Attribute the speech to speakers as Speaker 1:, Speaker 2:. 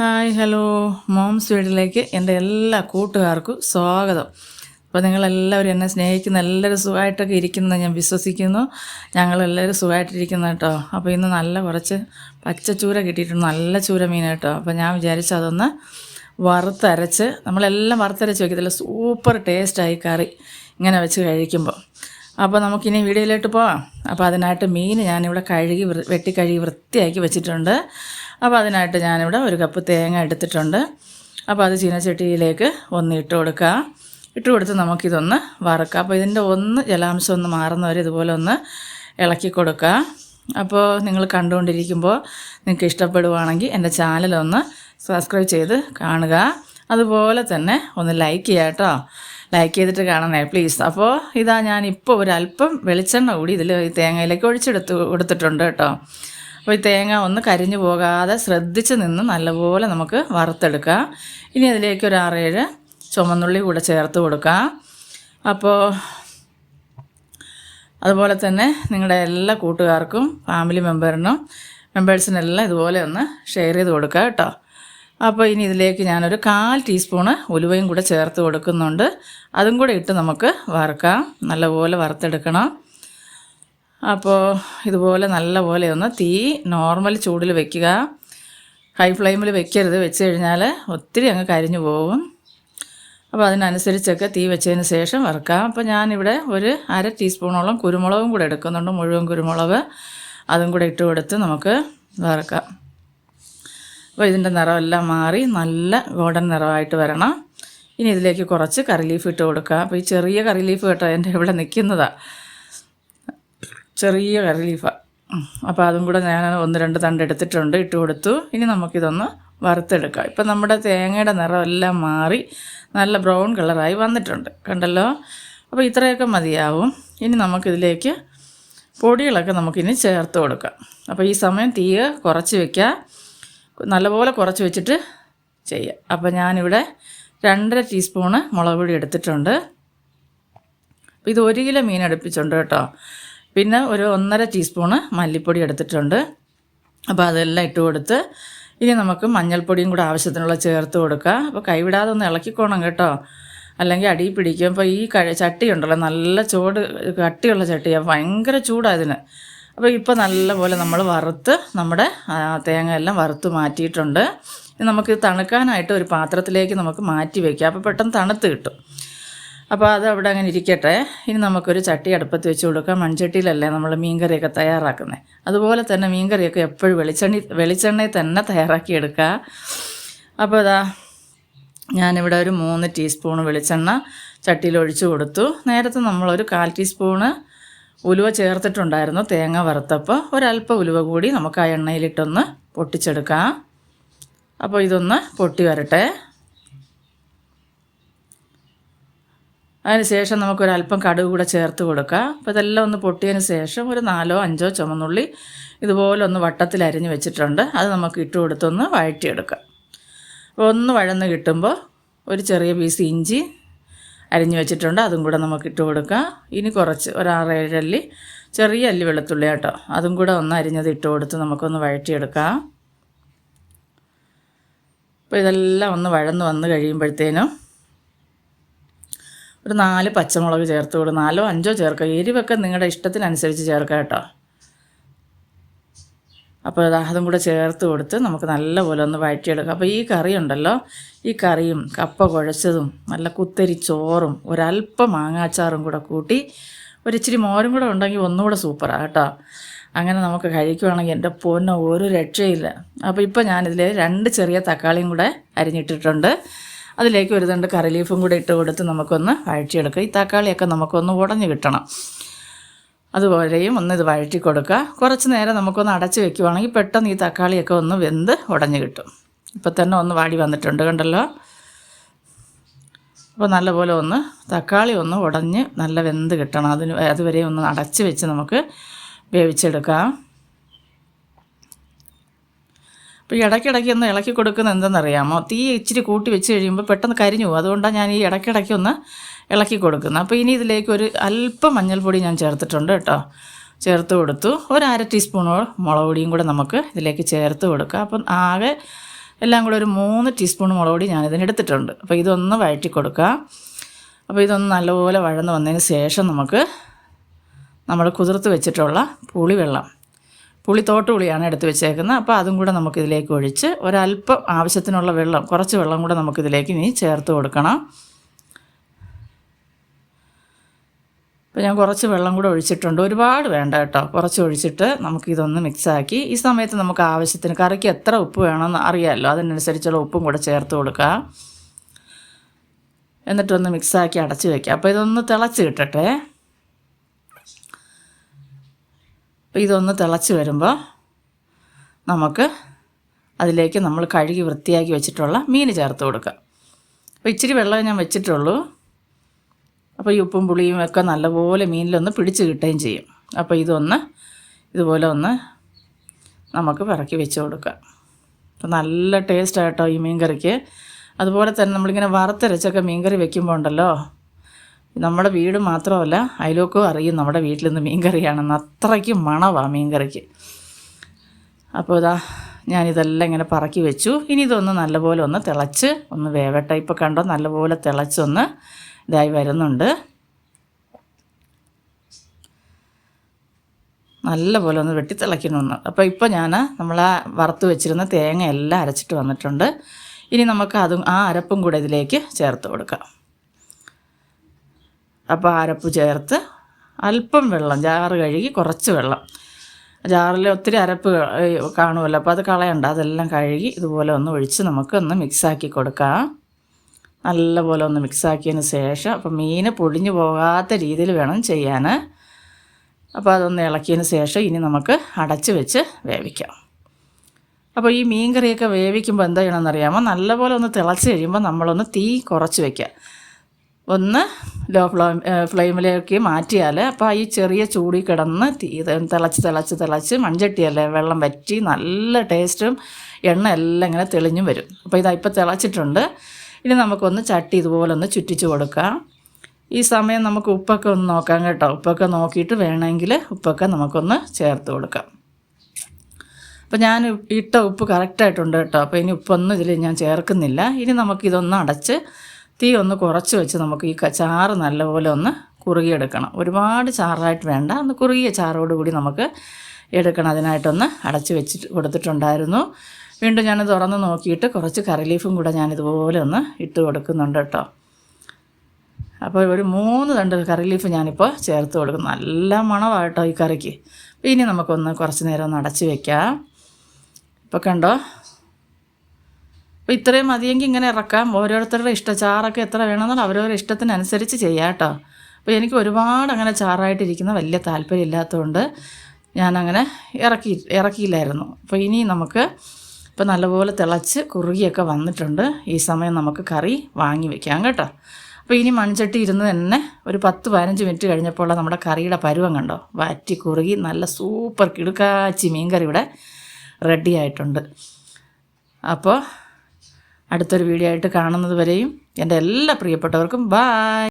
Speaker 1: Hi hello. Moms വീട്ടിലേക്ക് എന്റെ എല്ലാ കൂട്ടുകാർക്കും സ്വാഗതം. അപ്പോൾ നിങ്ങളെല്ലാവരും എന്നെ സ്നേഹിക്കുന്ന എല്ലാവരും സുഖമായിട്ടൊക്കെ ഇരിക്കുന്നത് ഞാൻ വിശ്വസിക്കുന്നു. ഞങ്ങളെല്ലാവരും സുഖമായിട്ടിരിക്കുന്നു കേട്ടോ. അപ്പോൾ ഇന്ന് നല്ല കുറച്ച് പച്ചച്ചൂര കിട്ടിയിട്ടുണ്ട്. നല്ല ചൂര മീൻ കേട്ടോ. അപ്പോൾ ഞാൻ വിചാരിച്ചു അതൊന്ന് വറുത്തരച്ച് നമ്മളെല്ലാം വറുത്തരച്ച് വയ്ക്കത്തില്ല സൂപ്പർ ടേസ്റ്റായി കറി ഇങ്ങനെ വെച്ച് കഴിക്കുമ്പോൾ. അപ്പോൾ നമുക്കിനി വീഡിയോയിലോട്ട് പോവാം. അപ്പോൾ അതിനായിട്ട് മീൻ ഞാനിവിടെ കഴുകി വെട്ടി കഴുകി വൃത്തിയാക്കി വെച്ചിട്ടുണ്ട്. അപ്പോൾ അതിനായിട്ട് ഞാനിവിടെ ഒരു കപ്പ് തേങ്ങ എടുത്തിട്ടുണ്ട്. അപ്പോൾ അത് ചീനച്ചട്ടിയിലേക്ക് ഒന്ന് ഇട്ട് കൊടുക്കുക ഇട്ട് കൊടുത്ത് നമുക്കിതൊന്ന് വറക്കാം. അപ്പോൾ ഇതിന്റെ ഒന്ന് ജലാംശം ഒന്ന് മാറുന്നവരെ ഇതുപോലെ ഒന്ന് ഇളക്കി കൊടുക്കുക അപ്പോൾ നിങ്ങൾ കണ്ടുകൊണ്ടിരിക്കുമ്പോൾ നിങ്ങൾക്ക് ഇഷ്ടപ്പെടുവാണെങ്കിൽ എന്റെ ചാനലൊന്ന് സബ്സ്ക്രൈബ് ചെയ്ത് കാണുക. അതുപോലെ തന്നെ ഒന്ന് ലൈക്ക് ചെയ്യുക കേട്ടോ. ലൈക്ക് ചെയ്തിട്ട് കാണണേ പ്ലീസ്. അപ്പോൾ ഇതാ ഞാൻ ഇപ്പോൾ ഒരല്പം വെളിച്ചെണ്ണ കൂടി ഇതിൽ തേങ്ങയിലേക്ക് ഒഴിച്ചെടുത്ത് കൊടുത്തിട്ടുണ്ട് കേട്ടോ. അപ്പോൾ ഈ തേങ്ങ ഒന്ന് കരിഞ്ഞു പോകാതെ ശ്രദ്ധിച്ച് നിന്ന് നല്ലപോലെ നമുക്ക് വറുത്തെടുക്കാം. ഇനി അതിലേക്ക് ഒരു ആറേഴ് ചുമന്നുള്ളി കൂടെ ചേർത്ത് കൊടുക്കാം. അപ്പോൾ അതുപോലെ തന്നെ നിങ്ങളുടെ എല്ലാ കൂട്ടുകാർക്കും ഫാമിലി മെമ്പറിനും മെമ്പേഴ്സിനെല്ലാം ഇതുപോലെ ഒന്ന് ഷെയർ ചെയ്ത് കൊടുക്കുക കേട്ടോ. അപ്പോൾ ഇനി ഇതിലേക്ക് ഞാനൊരു കാൽ ടീസ്പൂണ് ഉലുവയും കൂടെ ചേർത്ത് കൊടുക്കുന്നുണ്ട്. അതും കൂടെ ഇട്ട് നമുക്ക് വറുക്കാം. നല്ലപോലെ വറുത്തെടുക്കണം. അപ്പോൾ ഇതുപോലെ നല്ലപോലെ ഒന്ന് തീ നോർമൽ ചൂടിൽ വെക്കുക. ഹൈ ഫ്ലെയിമിൽ വെക്കരുത്. വെച്ച് കഴിഞ്ഞാൽ ഒത്തിരി അങ്ങ് കരിഞ്ഞു പോകും അപ്പോൾ അതിനനുസരിച്ചൊക്കെ തീ വെച്ചതിന് ശേഷം വറുക്കാം. അപ്പോൾ ഞാനിവിടെ ഒരു അര ടീസ്പൂണോളം കുരുമുളകും കൂടെ എടുക്കുന്നുണ്ട്. മുഴുവൻ കുരുമുളക് അതും കൂടെ ഇട്ട് കൊടുത്ത് നമുക്ക് വറുക്കാം. അപ്പോൾ ഇതിന്റെ നിറമെല്ലാം മാറി നല്ല ഗോൾഡൻ നിറമായിട്ട് വരണം. ഇനി ഇതിലേക്ക് കുറച്ച് കറി ലീഫ് ഇട്ട് കൊടുക്കുക അപ്പോൾ ഈ ചെറിയ കറി ലീഫ് കേട്ടോ എന്റെ ഇവിടെ നിൽക്കുന്നതാണ് ചെറിയ കറി അപ്പോൾ അതും കൂടെ ഞാൻ ഒന്ന് രണ്ട് തണ്ട് എടുത്തിട്ടുണ്ട് ഇട്ട് കൊടുത്തു. ഇനി നമുക്കിതൊന്ന് വറുത്തെടുക്കാം. ഇപ്പം നമ്മുടെ തേങ്ങയുടെ നിറം എല്ലാം മാറി നല്ല ബ്രൗൺ കളറായി വന്നിട്ടുണ്ട്. കണ്ടല്ലോ? അപ്പോൾ ഇത്രയൊക്കെ മതിയാവും. ഇനി നമുക്കിതിലേക്ക് പൊടികളൊക്കെ നമുക്കിനി ചേർത്ത് കൊടുക്കാം. അപ്പോൾ ഈ സമയം തീ കുറച്ച് വയ്ക്കുക നല്ലപോലെ കുറച്ച് വെച്ചിട്ട് ചെയ്യാം. അപ്പോൾ ഞാനിവിടെ രണ്ടര ടീസ്പൂണ് മുളക് പൊടി എടുത്തിട്ടുണ്ട് ഇത് ഒരു കിലോ മീൻ അടുപ്പിച്ചുണ്ട് കേട്ടോ. പിന്നെ ഒരു ഒന്നര ടീസ്പൂണ് മല്ലിപ്പൊടി എടുത്തിട്ടുണ്ട്. അപ്പോൾ അതെല്ലാം ഇട്ട് കൊടുത്ത് ഇനി നമുക്ക് മഞ്ഞൾപ്പൊടിയും കൂടെ ആവശ്യത്തിനുള്ള ചേർത്ത് കൊടുക്കുക അപ്പോൾ കൈവിടാതെ ഒന്ന് ഇളക്കിക്കോണം കേട്ടോ. അല്ലെങ്കിൽ അടി പിടിക്കും. അപ്പോൾ ഈ കഴി ചട്ടി ഉണ്ടല്ലോ നല്ല ചൂട് കട്ടിയുള്ള ചട്ടിയാണ് ഭയങ്കര ചൂടാണ് ഇതിന്. അപ്പോൾ ഇപ്പോൾ നല്ലപോലെ നമ്മൾ വറുത്ത് നമ്മുടെ തേങ്ങ എല്ലാം വറുത്ത് മാറ്റിയിട്ടുണ്ട്. നമുക്ക് തണുക്കാനായിട്ട് ഒരു പാത്രത്തിലേക്ക് നമുക്ക് മാറ്റി വയ്ക്കാം അപ്പോൾ പെട്ടെന്ന് തണുത്ത് കിട്ടും. അപ്പോൾ അത് അവിടെ അങ്ങനെ ഇരിക്കട്ടെ. ഇനി നമുക്കൊരു ചട്ടി അടുപ്പത്ത് വെച്ച് കൊടുക്കാം. മൺചട്ടിയിലല്ലേ നമ്മൾ മീൻകറിയൊക്കെ തയ്യാറാക്കുന്നത് അതുപോലെ തന്നെ മീൻകറിയൊക്കെ എപ്പോഴും വെളിച്ചെണ്ണി വെളിച്ചെണ്ണയിൽ തന്നെ തയ്യാറാക്കിയെടുക്കുക അപ്പോൾ അതാ ഞാനിവിടെ ഒരു മൂന്ന് ടീസ്പൂൺ വെളിച്ചെണ്ണ ചട്ടിയിൽ ഒഴിച്ചു കൊടുത്തു. നേരത്തെ നമ്മളൊരു കാൽ ടീസ്പൂണ് ഉലുവ ചേർത്തിട്ടുണ്ടായിരുന്നു തേങ്ങ വറുത്തപ്പോൾ ഒരല്പം ഉലുവ കൂടി നമുക്ക് ആ എണ്ണയിലിട്ടൊന്ന് പൊട്ടിച്ചെടുക്കാം. അപ്പോൾ ഇതൊന്ന് പൊട്ടി വരട്ടെ. അതിന് ശേഷം നമുക്കൊരല്പം കടുക് കൂടെ ചേർത്ത് കൊടുക്കുക അപ്പോൾ ഇതെല്ലാം ഒന്ന് പൊട്ടിയതിന് ശേഷം ഒരു നാലോ അഞ്ചോ ചുമന്നുള്ളി ഇതുപോലെ ഒന്ന് വട്ടത്തിൽ അരിഞ്ഞ് വെച്ചിട്ടുണ്ട്. അത് നമുക്ക് ഇട്ട് കൊടുത്തൊന്ന് വഴറ്റിയെടുക്കാം. അപ്പോൾ ഒന്ന് വഴന്ന് കിട്ടുമ്പോൾ ഒരു ചെറിയ പീസ് ഇഞ്ചി അരിഞ്ഞ് വെച്ചിട്ടുണ്ട്. അതും കൂടെ നമുക്ക് ഇട്ട് കൊടുക്കാം. ഇനി കുറച്ച് ഒരു ആറേഴല്ലി ചെറിയ അല്ലി വെളുത്തുള്ളി കേട്ടോ. അതും കൂടെ ഒന്ന് അരിഞ്ഞത് ഇട്ട് കൊടുത്ത് നമുക്കൊന്ന് വഴറ്റിയെടുക്കാം. അപ്പോൾ ഇതെല്ലാം ഒന്ന് വഴന്ന് വന്ന് കഴിയുമ്പോഴത്തേനും ഒരു നാല് പച്ചമുളക് ചേർത്ത് വിടും നാലോ അഞ്ചോ ചേർക്കുക എരിവൊക്കെ നിങ്ങളുടെ ഇഷ്ടത്തിനനുസരിച്ച് ചേർക്കുക കേട്ടോ. അപ്പോൾ അത് കൂടെ ചേർത്ത് കൊടുത്ത് നമുക്ക് നല്ലപോലെ ഒന്ന് വഴറ്റിയെടുക്കാം. അപ്പോൾ ഈ കറി ഉണ്ടല്ലോ ഈ കറിയും കപ്പ കുഴച്ചതും നല്ല കുത്തരി ചോറും ഒരല്പം മാങ്ങാച്ചാറും കൂടെ കൂട്ടി ഒരിച്ചിരി മോരും കൂടെ ഉണ്ടെങ്കിൽ ഒന്നുകൂടെ സൂപ്പറാണ് കേട്ടോ. അങ്ങനെ നമുക്ക് കഴിക്കുവാണെങ്കിൽ എന്റെ പൊന്ന ഒരു രക്ഷയില്ല. അപ്പോൾ ഇപ്പോൾ ഞാനിതിൽ രണ്ട് ചെറിയ തക്കാളിയും കൂടെ അരിഞ്ഞിട്ടിട്ടുണ്ട്. അതിലേക്ക് ഒരു തണ്ട് കറി ലീഫും കൂടെ ഇട്ട് കൊടുത്ത് നമുക്കൊന്ന് വഴറ്റിയെടുക്കുക ഈ തക്കാളിയൊക്കെ നമുക്കൊന്ന് ഉടഞ്ഞു കിട്ടണം. അതുപോലെയും ഒന്ന് ഇത് വഴറ്റി കൊടുക്കുക. കുറച്ച് നേരം നമുക്കൊന്ന് അടച്ച് വെക്കുവാണെങ്കിൽ പെട്ടെന്ന് ഈ തക്കാളിയൊക്കെ ഒന്ന് വെന്ത് ഉടഞ്ഞു കിട്ടും. ഇപ്പം തന്നെ ഒന്ന് വാടി വന്നിട്ടുണ്ട് കണ്ടല്ലോ? അപ്പോൾ നല്ലപോലെ ഒന്ന് തക്കാളി ഒന്ന് ഉടഞ്ഞ് നല്ല വെന്ത് കിട്ടണം. അതിന് അതുവരെ ഒന്ന് അടച്ച് വെച്ച് നമുക്ക് വേവിച്ചെടുക്കാം. അപ്പോൾ ഇടയ്ക്കിടയ്ക്ക് ഒന്ന് ഇളക്കി കൊടുക്കുന്നത് എന്തെന്നറിയാമോ? തീ ഇച്ചിരി കൂട്ടി വെച്ച് കഴിയുമ്പോൾ പെട്ടെന്ന് കരിഞ്ഞു പോകും. അതുകൊണ്ടാണ് ഞാൻ ഈ ഇടയ്ക്കിടയ്ക്ക് ഒന്ന് ഇളക്കി കൊടുക്കുന്നത്. അപ്പോൾ ഇനി ഇതിലേക്ക് ഒരു അല്പം മഞ്ഞൾപ്പൊടി ഞാൻ ചേർത്തിട്ടുണ്ട് കേട്ടോ. ചേർത്ത് കൊടുത്തു. ഒരു അര ടീസ്പൂണോ മുളക് പൊടിയും കൂടെ നമുക്ക് ഇതിലേക്ക് ചേർത്ത് കൊടുക്കുക അപ്പം ആകെ എല്ലാം കൂടെ ഒരു മൂന്ന് ടീസ്പൂൺ മുളക് പൊടി ഞാനിതിന് എടുത്തിട്ടുണ്ട്. അപ്പോൾ ഇതൊന്ന് വഴറ്റി കൊടുക്കുക അപ്പോൾ ഇതൊന്ന് നല്ലപോലെ വഴന്ന് വന്നതിന് ശേഷം നമുക്ക് നമ്മൾ കുതിർത്ത് വെച്ചിട്ടുള്ള പുളിവെള്ളം പുളി തോട്ട് പുളിയാണ് എടുത്ത് വെച്ചേക്കുന്നത്. അപ്പോൾ അതും കൂടെ നമുക്കിതിലേക്ക് ഒഴിച്ച് ഒരല്പം ആവശ്യത്തിനുള്ള വെള്ളം കുറച്ച് വെള്ളം കൂടെ നമുക്കിതിലേക്ക് ഇനി ചേർത്ത് കൊടുക്കണം. അപ്പോൾ ഞാൻ കുറച്ച് വെള്ളം കൂടെ ഒഴിച്ചിട്ടുണ്ട്. ഒരുപാട് വേണ്ട കേട്ടോ. കുറച്ച് ഒഴിച്ചിട്ട് നമുക്കിതൊന്ന് മിക്സാക്കി. ഈ സമയത്ത് നമുക്ക് ആവശ്യത്തിന് കറിക്ക് എത്ര ഉപ്പ് വേണമെന്ന് അറിയാമല്ലോ. അതിനനുസരിച്ചുള്ള ഉപ്പും കൂടെ ചേർത്ത് കൊടുക്കുക. എന്നിട്ടൊന്ന് മിക്സാക്കി അടച്ച് വയ്ക്കുക അപ്പോൾ ഇതൊന്ന് തിളച്ച് കിട്ടട്ടെ. അപ്പോൾ ഇതൊന്ന് തിളച്ച് വരുമ്പോൾ നമുക്ക് അതിലേക്ക് നമ്മൾ കഴുകി വൃത്തിയാക്കി വെച്ചിട്ടുള്ള മീൻ ചേർത്ത് കൊടുക്കുക അപ്പോൾ ഇച്ചിരി വെള്ളം ഞാൻ വെച്ചിട്ടുള്ളൂ. അപ്പോൾ ഈ ഉപ്പും പുളിയും ഒക്കെ നല്ലപോലെ മീനിലൊന്ന് പിടിച്ച് കിട്ടുകയും ചെയ്യും. അപ്പോൾ ഇതൊന്ന് ഇതുപോലെ ഒന്ന് നമുക്ക് പിറക്കി വെച്ച് കൊടുക്കാം. അപ്പോൾ നല്ല ടേസ്റ്റ് ആട്ടോ ഈ മീൻ കറിക്ക് അതുപോലെ തന്നെ നമ്മളിങ്ങനെ വറുത്തരച്ചൊക്കെ മീൻ കറി വെക്കുമ്പോൾ ഉണ്ടല്ലോ നമ്മുടെ വീട് മാത്രമല്ല അയലോക്കും അറിയും നമ്മുടെ വീട്ടിൽ നിന്ന് മീൻകറിയാണെന്ന് അത്രയ്ക്ക് മണമാണ് മീൻകറിക്ക് അപ്പോൾ ഇതാ ഞാനിതെല്ലാം ഇങ്ങനെ പറക്കി വെച്ചു. ഇനി ഇതൊന്ന് നല്ലപോലെ ഒന്ന് തിളച്ച് ഒന്ന് വേവട്ടെ. ഇപ്പോൾ കണ്ടോ നല്ലപോലെ തിളച്ചൊന്ന് ഇതായി വരുന്നുണ്ട്. നല്ലപോലെ ഒന്ന് വെട്ടി തിളയ്ക്കണമെന്ന് അപ്പോൾ ഇപ്പോൾ ഞാൻ നമ്മൾ ആ വറുത്ത് വെച്ചിരുന്ന തേങ്ങ എല്ലാം അരച്ചിട്ട് വന്നിട്ടുണ്ട്. ഇനി നമുക്ക് അതും ആ അരപ്പും കൂടെ ഇതിലേക്ക് ചേർത്ത് കൊടുക്കാം. അപ്പോൾ അരപ്പ് ചേർത്ത് അല്പം വെള്ളം ജാറ് കഴുകി കുറച്ച് വെള്ളം. ജാറിൽ ഒത്തിരി അരപ്പ് കാണുമല്ലോ. അപ്പോൾ അത് കളയണ്ട അതെല്ലാം കഴുകി ഇതുപോലെ ഒന്ന് ഒഴിച്ച് നമുക്കൊന്ന് മിക്സാക്കി കൊടുക്കാം. നല്ലപോലെ ഒന്ന് മിക്സാക്കിയതിന് ശേഷം അപ്പോൾ മീൻ പൊടിഞ്ഞു പോകാത്ത രീതിയിൽ വേണം ചെയ്യാൻ. അപ്പോൾ അതൊന്ന് ഇളക്കിയതിന് ശേഷം ഇനി നമുക്ക് അടച്ച് വെച്ച് വേവിക്കാം. അപ്പോൾ ഈ മീൻ കറിയൊക്കെ വേവിക്കുമ്പോൾ എന്താ ചെയ്യണമെന്നറിയാമോ? നല്ലപോലെ ഒന്ന് തിളച്ച് കഴിയുമ്പോൾ നമ്മളൊന്ന് തീ കുറച്ച് വയ്ക്കുക ഒന്ന് ലോ ഫ്ലോ ഫ്ലെയിമിലേക്ക് മാറ്റിയാൽ അപ്പോൾ ഈ ചെറിയ ചൂടി കിടന്ന് തീ തിളച്ച് തിളച്ച് തിളച്ച് മൺചട്ടിയല്ലേ വെള്ളം വറ്റി നല്ല ടേസ്റ്റും എണ്ണ എല്ലാം ഇങ്ങനെ തെളിഞ്ഞും വരും. അപ്പോൾ ഇതാ ഇപ്പോൾ തിളച്ചിട്ടുണ്ട്. ഇനി നമുക്കൊന്ന് ചട്ടി ഇതുപോലെ ഒന്ന് ചുറ്റിച്ച് കൊടുക്കാം. ഈ സമയം നമുക്ക് ഉപ്പൊക്കെ ഒന്ന് നോക്കാം കേട്ടോ. ഉപ്പൊക്കെ നോക്കിയിട്ട് വേണമെങ്കിൽ ഉപ്പൊക്കെ നമുക്കൊന്ന് ചേർത്ത് കൊടുക്കാം. അപ്പോൾ ഞാൻ ഇട്ട ഉപ്പ് കറക്റ്റായിട്ടുണ്ട് കേട്ടോ. അപ്പോൾ ഇനി ഉപ്പൊന്നും ഇതിൽ ഞാൻ ചേർക്കുന്നില്ല. ഇനി നമുക്കിതൊന്ന് അടച്ച് തീ ഒന്ന് കുറച്ച് വെച്ച് നമുക്ക് ഈ ചാറ് നല്ലപോലെ ഒന്ന് കുറുകിയെടുക്കണം. ഒരുപാട് ചാറായിട്ട് വേണ്ട. ഒന്ന് കുറുകിയ ചാറോട് കൂടി നമുക്ക് എടുക്കണം. അതിനായിട്ടൊന്ന് അടച്ച് വെച്ചിട്ട് കൊടുത്തിട്ടുണ്ടായിരുന്നു. വീണ്ടും ഞാൻ തുറന്ന് നോക്കിയിട്ട് കുറച്ച് കറി ലീഫും കൂടെ ഞാനിതുപോലെ ഒന്ന് ഇട്ട് കൊടുക്കുന്നുണ്ട് കേട്ടോ. അപ്പോൾ ഒരു മൂന്ന് തണ്ട് കറി ലീഫ് ഞാനിപ്പോൾ ചേർത്ത് കൊടുക്കും നല്ല മണമായിട്ടോ ഈ കറിക്ക്. ഇനി നമുക്കൊന്ന് കുറച്ച് നേരം ഒന്ന് അടച്ച് വെക്കാം. ഇപ്പോൾ കണ്ടോ അപ്പോൾ ഇത്രയും മതിയെങ്കിൽ ഇങ്ങനെ ഇറക്കാം. ഓരോരുത്തരുടെ ഇഷ്ട ചാറൊക്കെ എത്ര വേണമെന്നുള്ള അവരവരുടെ ഇഷ്ടത്തിനനുസരിച്ച് ചെയ്യാം കേട്ടോ. അപ്പോൾ എനിക്ക് ഒരുപാട് അങ്ങനെ ചാറായിട്ടിരിക്കുന്ന വലിയ താല്പര്യം ഇല്ലാത്തതുകൊണ്ട് ഞാനങ്ങനെ ഇറക്കി ഇറക്കിയില്ലായിരുന്നു. അപ്പോൾ ഇനി നമുക്ക് ഇപ്പോൾ നല്ലപോലെ തിളച്ച് കുറുകിയൊക്കെ വന്നിട്ടുണ്ട്. ഈ സമയം നമുക്ക് കറി വാങ്ങി വെക്കാം കേട്ടോ. അപ്പോൾ ഇനി മൺചട്ടി ഇരുന്ന് തന്നെ ഒരു പത്ത് പതിനഞ്ച് മിനിറ്റ് കഴിഞ്ഞപ്പോൾ നമ്മുടെ കറിയുടെ പരുവം കണ്ടോ? വാറ്റി കുറുകി നല്ല സൂപ്പർ കിടുക്കാച്ചി മീൻ കറി ഇവിടെ റെഡി ആയിട്ടുണ്ട്. അപ്പോൾ അടുത്തൊരു വീഡിയോ ആയിട്ട് കാണുന്നത് വരെയും എന്റെ എല്ലാ പ്രിയപ്പെട്ടവർക്കും ബായ്